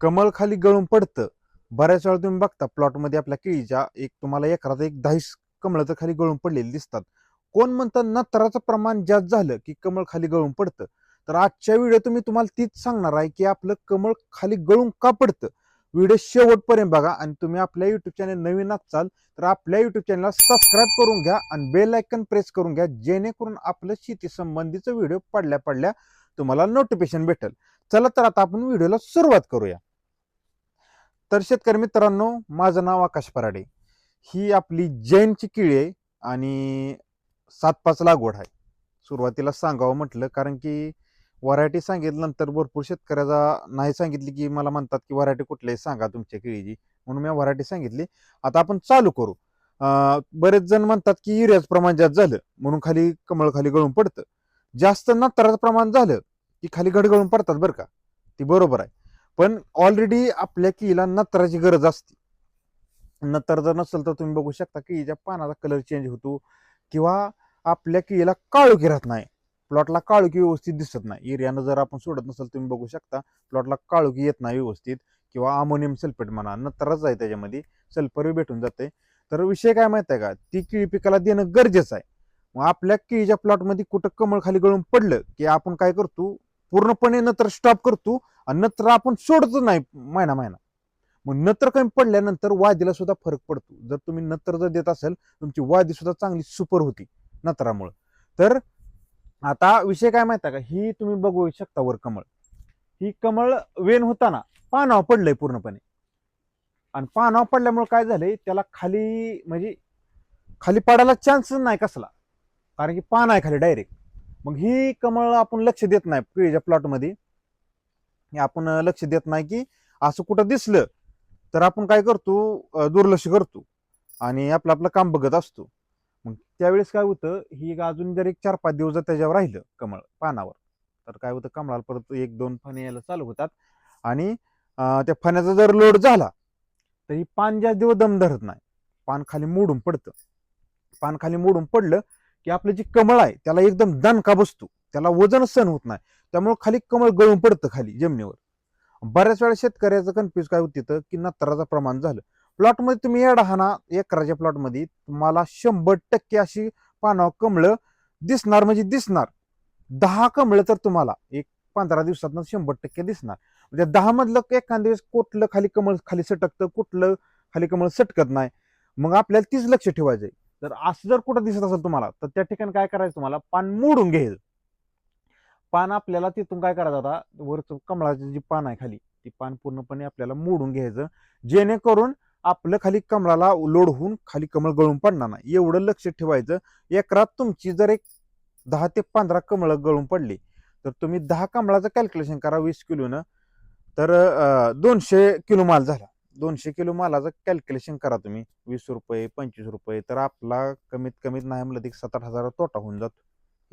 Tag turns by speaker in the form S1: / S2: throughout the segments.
S1: कमळ खाली गळून पडतं. बऱ्याच वेळा तुम्ही बघता प्लॉटमध्ये आपल्या केळीच्या एक तुम्हाला एकरात एक दहाच कमळ तर खाली गळून पडलेली दिसतात. कोण म्हणतात नत्राचं प्रमाण जास्त झालं की कमळ खाली गळून पडतं? तर आजच्या व्हिडिओ तुम्ही तुम्हाला तीच सांगणार आहे की आपलं कमळ खाली गळून का पडतं? व्हिडिओ शेवटपर्यंत बघा आणि तुम्ही आपल्या युट्यूब चॅनल नवीन असाल तर आपल्या युट्यूब चॅनलला सबस्क्राईब करून घ्या आणि बेल आयकन प्रेस करून घ्या जेणेकरून आपलं शेती संबंधीचं व्हिडिओ पडल्या पडल्या तुम्हाला नोटिफिकेशन भेटेल. चला तर आता आपण व्हिडिओला सुरुवात करूया. तर शेतकरी मित्रांनो माझं नाव आकाश पराडे. ही आपली जैनची किळी आहे आणि सात पाच लागवड आहे. सुरुवातीला सांगावं म्हटलं कारण की व्हरायटी सांगितल्यानंतर भरपूर शेतकऱ्याचा नाही सांगितली की मला म्हणतात की व्हरायटी कुठली सांगा तुमच्या केळीची. म्हणून मी व्हरायटी सांगितली. आता आपण चालू करू. बरेच जण म्हणतात की युरियाचं प्रमाण जास्त झालं म्हणून खाली कमळ खाली गळून पडतं. जास्त नत्राचं प्रमाण झालं की खाली गडगळून पडतात बरं का. ती बरोबर आहे. पण ऑलरेडी आपल्या केळीला नत्राची गरज असते. नत्र जर नसेल तर तुम्ही बघू शकता केळीच्या पानाचा कलर चेंज होतो किंवा आपल्या केळीला काळोखी राहत नाही. प्लॉटला काळोखी व्यवस्थित दिसत नाही. एरियानं जर आपण सोडत नसेल तुम्ही बघू शकता प्लॉटला काळोखी येत नाही व्यवस्थित किंवा अमोनियम सल्फेट म्हणा नत्रच आहे त्याच्यामध्ये सल्फरही भेटून जाते. तर विषय काय माहिती आहे का? ती केळी पिकाला देणं गरजेचं आहे. मग आपल्या केळीच्या प्लॉटमध्ये कुठं कमळ खाली गळून पडलं की आपण काय करतो? पूर्णपणे नत्र स्टॉप करतो आणि नत्र आपण सोडतो नाही महिना महिना. मग नत्र कमी पडल्यानंतर वादीला सुद्धा फरक पडतो. जर तुम्ही नत्र जर देत असेल तुमची वादी सुद्धा चांगली सुपर होती नत्रामुळं. तर आता विषय काय माहिती आहे का? ही तुम्ही बघू शकता वर कमळ. ही कमळ वेन होताना पानावर पडलंय पूर्णपणे. आणि पानावर पडल्यामुळे काय झालंय? त्याला खाली म्हणजे खाली पडायला चान्सच नाही कसला. कारण की पान आहे खाली डायरेक्ट मग ही कमळ आपण लक्ष देत नाही केळीच्या प्लॉटमध्ये हे आपण लक्ष देत नाही की असं कुठं दिसलं तर आपण काय करतो दुर्लक्ष करतो आणि आपलं आपलं काम बघत असतो. मग त्यावेळेस काय होतं ही एक अजून जर एक चार पाच दिवस जर त्याच्यावर राहिलं कमळ पानावर तर काय होतं कमळाला परत एक दोन फणे यायला चालू होतात आणि त्या फण्याचा जर लोड झाला तर ही पान जास्त दिवस दम धरत नाही पान खाली मोडून पडतं. पान खाली मोडून पडलं की आपलं जे कमळ आहे त्याला एकदम दणका बसतो? त्याला वजन सहन होत नाही. त्यामुळे खाली कमळ गळून पडतं खाली जमिनीवर. बऱ्याच वेळा शेतकऱ्याचं कन्फ्युज काय होत तिथं? की नत्राचं प्रमाण झालं. प्लॉटमध्ये तुम्ही येडा हा ना एकराच्या प्लॉटमध्ये तुम्हाला शंभर टक्के अशी पानावर कमळं दिसणार म्हणजे दिसणार. दहा कमळं तर तुम्हाला एक पंधरा दिवसात शंभर टक्के दिसणार. म्हणजे दहा मधलं एखाद्या दिवस कुठलं खाली कमळ खाली सटकतं कुठलं खाली कमळ सटकत नाही. मग आपल्याला तीच लक्ष ठेवायचंय जर असं जर कुठं दिसत असेल तुम्हाला तर त्या ठिकाणी काय करायचं तुम्हाला? पान मोडून घ्यायचं. पान आपल्याला तिथून काय करायचं आता? वरचं कमळाचं जी पान आहे खाली ती पान पूर्णपणे आपल्याला मोडून घ्यायचं. जेणेकरून आपलं खाली कमळाला लोड होऊन खाली कमळ गळून पडणार नाही. एवढं लक्ष ठेवायचं. एकरात तुमची जर एक दहा ते पंधरा कमळ गळून पडली तर तुम्ही दहा कमळाचं कॅल्क्युलेशन करा वीस किलोनं. तर दोनशे किलो माल झाला. दोनशे किलो मालाचं कॅल्क्युलेशन करा तुम्ही. वीस रुपये पंचवीस रुपये तर आपला कमीत कमीत नाही म्हणलं तर सात आठ हजार तोटा होऊन जातो.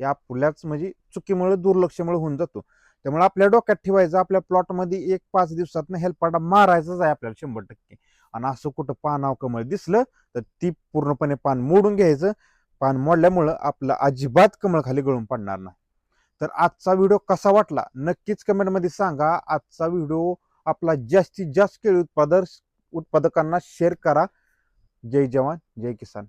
S1: हे आपल्याच म्हणजे चुकीमुळे दुर्लक्षमुळे होऊन जातो. त्यामुळे आपल्या डोक्यात ठेवायचं आपल्या प्लॉटमध्ये एक पाच दिवसात हेल्पाटा मारायचाच आहे आपल्याला शंभर टक्के. आणि असं कुठं पानाव कमळ दिसलं तर ती पूर्णपणे पान मोडून घ्यायचं. पान मोडल्यामुळं आपलं अजिबात कमळ खाली गळून पडणार नाही. तर आजचा व्हिडिओ कसा वाटला? नक्कीच कमेंटमध्ये सांगा. आजचा व्हिडिओ आपला जास्तीत जास्त केळी उत्पादक उत्पादकांना शेअर करा. जय जवान जय किसान.